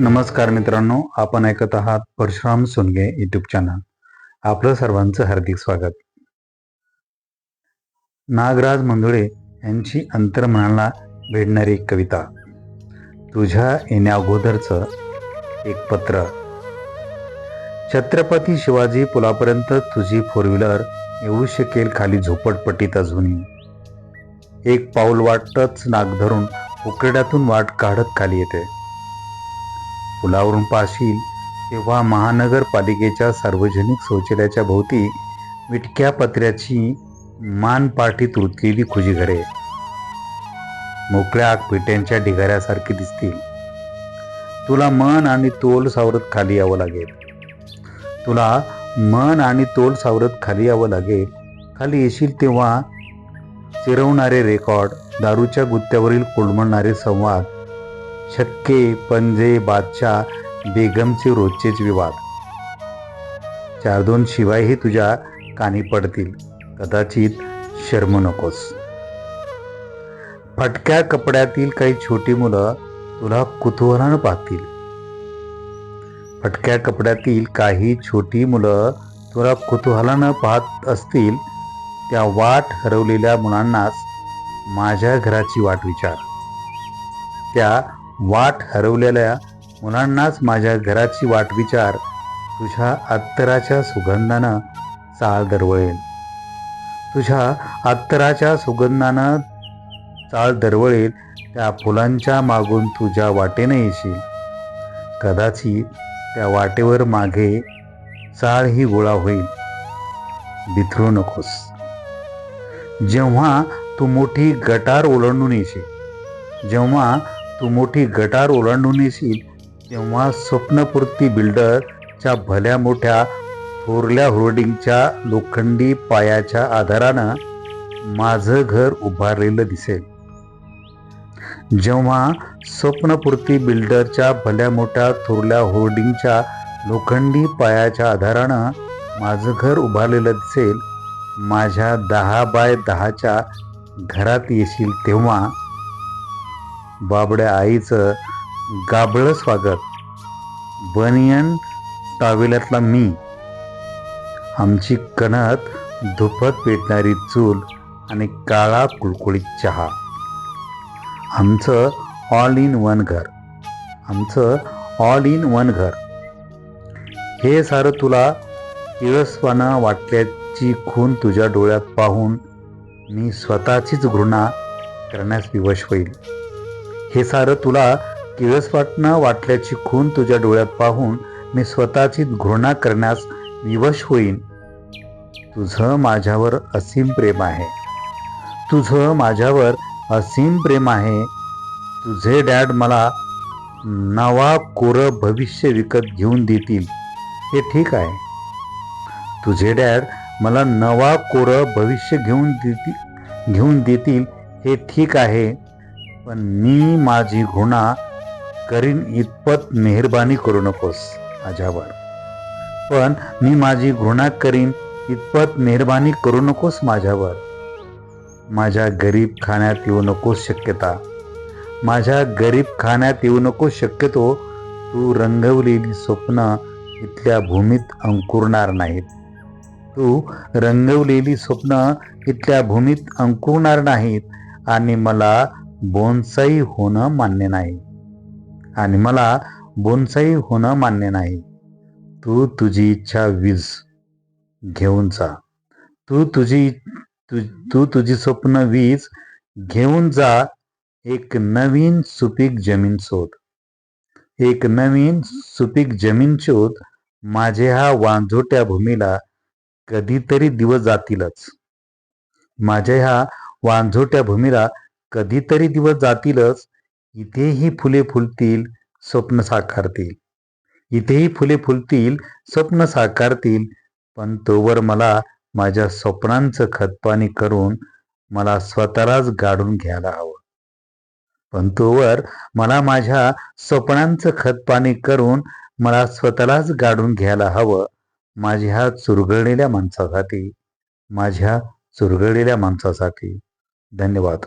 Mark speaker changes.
Speaker 1: नमस्कार मित्रांनो आपण ऐकत आहात परशुराम सोनगे युट्यूब चॅनल आपलं सर्वांचं हार्दिक स्वागत. नागराज मंजुळे यांची अंतर्मनाला भेटणारी एक कविता. तुझ्या येण्या अगोदरचं एक पत्र. छत्रपती शिवाजी पुलापर्यंत तुझी फोर व्हीलर येऊ शकेल खाली झोपटपटीत अजूनही. एक पाऊल वाटतच नाक धरून उकरड्यातून वाट काढत खाली येते. पुलावरून पाशील तेव्हा महानगरपालिकेच्या सार्वजनिक शौचालयाच्या भोवती विटक्या पत्र्याची मानपाठीत रुतलेली खुजी घरे मोकळ्या पेट्यांच्या ढिगाऱ्यासारखी दिसतील. तुला मन आणि तोल सावरत खाली यावं लागेल. तुला मन आणि तोल सावरत खाली यावं लागेल. खाली येशील तेव्हा चिरवणारे रेकॉर्ड दारूच्या गुत्त्यावरील कोलमडणारे संवाद छक्के पंजे बादशाह बेगमचे रोजचेच विवाद. चार दोन शिवायही तुझ्या कानी पडतील. कदाचित शर्म नकोस. फटक्या कपड्यातील काही छोटी मुलं तुला कुतूहलानं पाहतील. फटक्या कपड्यातील काही छोटी मुलं तुला कुतूहलानं पाहत असतील त्या वाट हरवलेल्या मुलांनाच माझ्या घराची वाट विचार. त्या वाट हरवलेल्या मुलांनाच माझ्या घराची वाट विचार तुझ्या अत्तराच्या सुगंधानं चाळ दरवळेल तुझ्या अत्तराच्या सुगंधानं चाळ दरवळेल त्या फुलांच्या मागून तुझ्या वाटेने येशील. कदाचित त्या वाटेवर मागे चाळ ही गोळा होईल. बिथरू नकोस. जेव्हा तू मोठी गटार ओलांडून येशील जेव्हा तू मोठी गटार ओलांडून येशील तेव्हा स्वप्नपूर्ती बिल्डरच्या भल्या मोठ्या थोरल्या होर्डिंगच्या लोखंडी पायाच्या आधारानं माझं घर उभारलेलं दिसेल. जेव्हा स्वप्नपूर्ती बिल्डरच्या भल्या मोठ्या थोरल्या होर्डिंगच्या लोखंडी पायाच्या आधारानं माझं घर उभारलेलं दिसेल माझ्या दहा बाय दहाच्या घरात येशील तेव्हा बाबड्या आईचं गाबळं स्वागत. बनियन टावेल्यातला मी. आमची कणत धुपत पेटणारी चूल आणि काळा कुळकुळीत चहा. आमचं ऑल इन वन घर. आमचं ऑल इन वन घर. हे सारं तुला इळसवाना वाटल्याची खून तुझ्या डोळ्यात पाहून मी स्वतःचीच घृणा करण्यास विवश होईल. हे सारं तुला किळसवाटणं वाटल्याची खून तुझ्या डोळ्यात पाहून मी स्वतःची घृणा करण्यास विवश होईन. तुझं माझ्यावर असीम प्रेम आहे. तुझं माझ्यावर असीम प्रेम आहे. तुझे डॅड मला नवा कोरं भविष्य विकत घेऊन देतील. हे ठीक आहे. तुझे डॅड मला नवा कोरं भविष्य घेऊन देतील घेऊन देतील. हे ठीक आहे. पण मी माझी घुणा करीन इतपत मेहरबानी करू नकोस माझ्यावर. पण मी माझी घृणा करीन इतपत मेहरबानी करू नकोस माझ्यावर. माझ्या गरीब खाण्यात येऊ नकोस शक्यता. माझ्या गरीब खाण्यात येऊ नकोस शक्यतो तू रंगवलेली स्वप्न इथल्या भूमीत अंकुरणार नाहीत. तू रंगवलेली स्वप्न इथल्या भूमीत अंकुरणार नाहीत आणि मला बोनसाई होणं मान्य नाही. आणि मला बोनसाई होणं मान्य नाही. तू तुझी इच्छा वीज घेऊन जा. तू तुझी तु तू तुझी स्वप्न वीज घेऊन जा. एक नवीन सुपीक जमीन शोध. एक नवीन सुपीक जमीन शोध. माझ्या वांझोट्या भूमीला कधीतरी दिवस जातीलच. माझ्या ह्या वांझोट्या भूमीला कधीतरी दिवस जातीलच इथेही फुले फुलतील स्वप्न साकारतील. इथेही फुले फुलतील स्वप्न साकारतील पण तोवर मला माझ्या स्वप्नांचं खतपाणी करून मला स्वतःलाच गाडून घ्यायला हवं. पण तोवर मला माझ्या स्वप्नांचं खतपाणी करून मला स्वतःलाच गाडून घ्यायला हवं. माझ्या चुरगळलेल्या माणसासाठी माझ्या चुरगळलेल्या माणसासाठी. धन्यवाद.